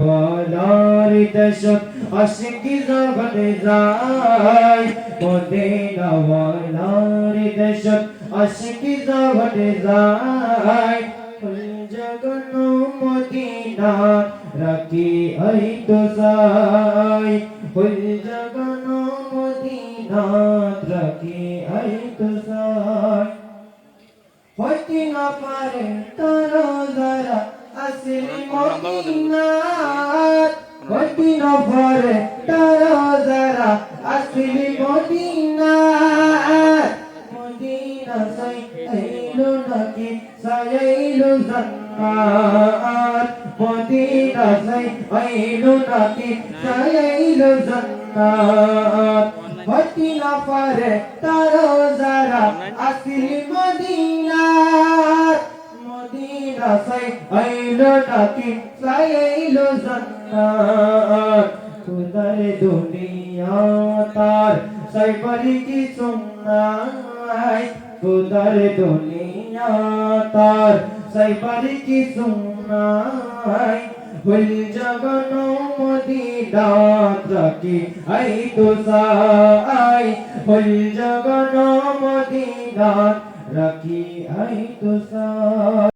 ওয়ালার দেশত আশিকি জগতে যায়। মদিনা ওয়ালার দেশত আশিকি জগতে যায়। জগন মদিনা রাখি আই তো যায়। ফুল জগন মদিনা রাখি আই তো যায়। হইতে না পারে তার যারা আসিল মদিনাত হইতে না পারে তার যারা আসিল মদিনা। সাই আইলো নাকি সাইলো জান্নাত। মদিনা সাই আইলো নাকি সাইলো জান্নাত। হইতে না পারে তার যারা আসিল মদিনা। সাই আইলো নাকি সাইলো জান্নাত। খুদার দুনিয়া তার সাই বলি কি সুন্নাই? খুদার দুনিয়া তার সাই বলি কি সুন্নাই? ফুল জগন মদিনা রাখি আই তো সাই ফুল জগন মদিনা রাখি আই তো সাই